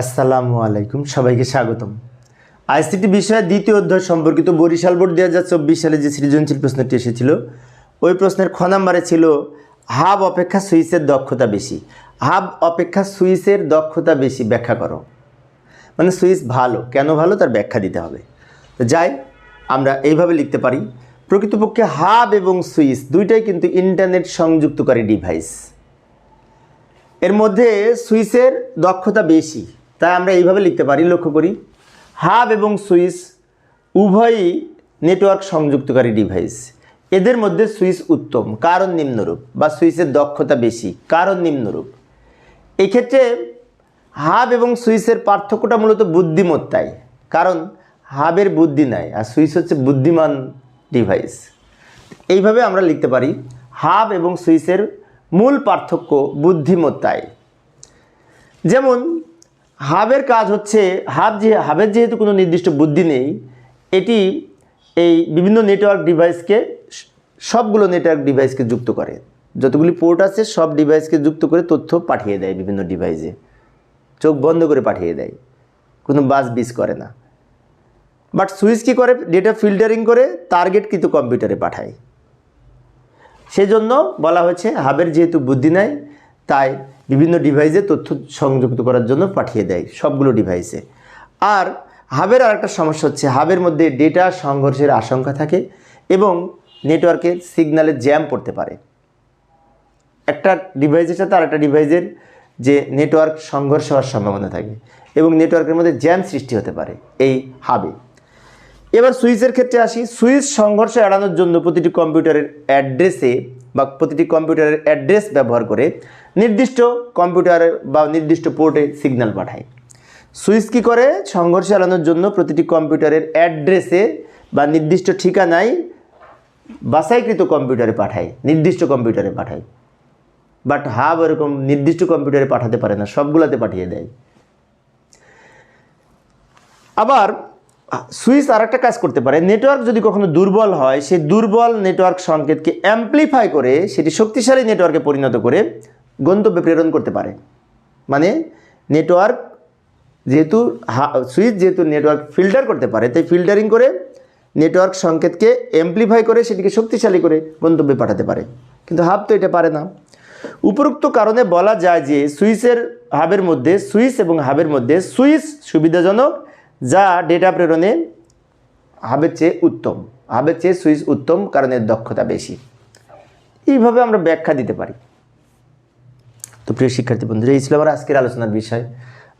আসসালামু আলাইকুম, সবাইকে স্বাগতম। আইসিটি বিষয়ে দ্বিতীয় অধ্যায় সম্পর্কিত বরিশাল বোর্ড দুই হাজার চব্বিশ সালে যে সৃজনশীল প্রশ্নটি এসেছিল, ওই প্রশ্নের খ নাম্বারে ছিল, হাব অপেক্ষা সুইচের দক্ষতা বেশি। হাব অপেক্ষা সুইসের দক্ষতা বেশি, ব্যাখ্যা করো। মানে সুইচ ভালো, কেন ভালো? তার ব্যাখ্যা দিতে হবে। তো যাই, আমরা এইভাবে লিখতে পারি, প্রকৃতপক্ষে হাব এবং সুইচ দুইটাই কিন্তু ইন্টারনেট সংযুক্তকারী ডিভাইস। এর মধ্যে সুইসের দক্ষতা বেশি তাই আমরা এইভাবে লিখতে পারি, লক্ষ্য করি। হাব এবং সুইচ উভয়ই নেটওয়ার্ক সংযুক্তকারী ডিভাইস এদের মধ্যে সুইচ উত্তম, কারণ নিম্নরূপ বা সুইচের দক্ষতা বেশি, কারণ নিম্নরূপ। এক্ষেত্রে হাব এবং সুইচের পার্থক্যটা মূলত বুদ্ধিমত্তায় কারণ হাবের বুদ্ধি নাই, আর সুইচ হচ্ছে বুদ্ধিমান ডিভাইস এইভাবে আমরা লিখতে পারি, হাব এবং সুইচের মূল পার্থক্য বুদ্ধিমত্তায় যেমন হাবের কাজ হচ্ছে, হাব যে, হাবের যেহেতু কোনো নির্দিষ্ট বুদ্ধি নেই, এটি এই বিভিন্ন নেটওয়ার্ক ডিভাইসকে সবগুলো নেটওয়ার্ক ডিভাইসকে যুক্ত করে। যতগুলি পোর্ট আছে, সব ডিভাইসকে যুক্ত করে তথ্য পাঠিয়ে দেয় বিভিন্ন ডিভাইসে চোখ বন্ধ করে পাঠিয়ে দেয়। কোনো বাস বিস করে না। বাট সুইচ কী করে? ডেটা ফিল্টারিং করে টার্গেট কিন্তু কম্পিউটারে পাঠায়। সেজন্য বলা হয়েছে, হাবের যেহেতু বুদ্ধি নাই তাই বিভিন্ন ডিভাইসে তথ্য সংযুক্ত করার জন্য পাঠিয়ে দেয় সবগুলো ডিভাইসে আর হাবের আর একটা সমস্যা হচ্ছে হাবের মধ্যে ডেটা সংঘর্ষের আশঙ্কা থাকে এবং নেটওয়ার্কে সিগন্যালে জ্যাম পড়তে পারে। একটা ডিভাইসের সাথে আরেকটা ডিভাইসের যে নেটওয়ার্ক সংঘর্ষ হওয়ার সম্ভাবনা থাকে এবং নেটওয়ার্কের মধ্যে জ্যাম সৃষ্টি হতে পারে এই হাবে এবার সুইচের ক্ষেত্রে আসি। সুইচ সংঘর্ষ এড়ানোর জন্য প্রতিটি কম্পিউটারের অ্যাড্রেসে বা প্রতিটি কম্পিউটারের অ্যাড্রেস ব্যবহার করে নির্দিষ্ট কম্পিউটারে বা নির্দিষ্ট পোর্টে সিগন্যাল পাঠায়। সুইচ কী করে? সংঘর্ষ এড়ানোর জন্য প্রতিটি কম্পিউটারের অ্যাড্রেসে বা নির্দিষ্ট ঠিকানায় বাছাইকৃত কম্পিউটারে পাঠায়, নির্দিষ্ট কম্পিউটারে পাঠায়। বাট হাব এরকম নির্দিষ্ট কম্পিউটারে পাঠাতে পারে না, সবগুলাতে পাঠিয়ে দেয়। আবার সুইচ আর একটা কাজ করতে পারে। নেটওয়ার্ক যদি কখনো দুর্বল হয়, সেই দুর্বল নেটওয়ার্ক সংকেতকে অ্যাম্পলিফাই করে সেটি শক্তিশালী নেটওয়ার্কে পরিণত করে গন্তব্যে প্রেরণ করতে পারে। মানে নেটওয়ার্ক যেহেতু সুইচ যেহেতু নেটওয়ার্ক ফিল্টার করতে পারে, তাই ফিল্টারিং করে নেটওয়ার্ক সংকেতকে অ্যাম্পলিফাই করে সেটিকে শক্তিশালী করে গন্তব্যে পাঠাতে পারে। কিন্তু হাব তো এটা পারে না। উপরোক্ত কারণে বলা যায় যে সুইচের হাবের মধ্যে, সুইচ এবং হাবের মধ্যে সুইচ সুবিধাজনক যা ডেটা প্রেরণে হাবের চেয়ে উত্তম, হাবের চেয়ে সুইচ উত্তম, কারণ এর দক্ষতা বেশি। এইভাবে আমরা ব্যাখ্যা দিতে পারি। তো প্রিয় শিক্ষার্থী বন্ধুরা, এই ছিল আমার আজকের আলোচনার বিষয়।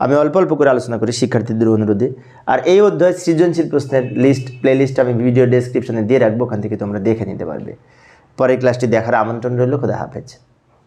আমি অল্প অল্প করে আলোচনা করি শিক্ষার্থীদের অনুরোধে। আর এই অধ্যায় সৃজনশীল প্রশ্নের লিস্ট প্লে লিস্ট আমি ভিডিও ডেসক্রিপশনে দিয়ে রাখব, ওখান থেকে তোমরা দেখে নিতে পারবে। পরের ক্লাসটি দেখার আমন্ত্রণ রইল, খোদা হাফেজ।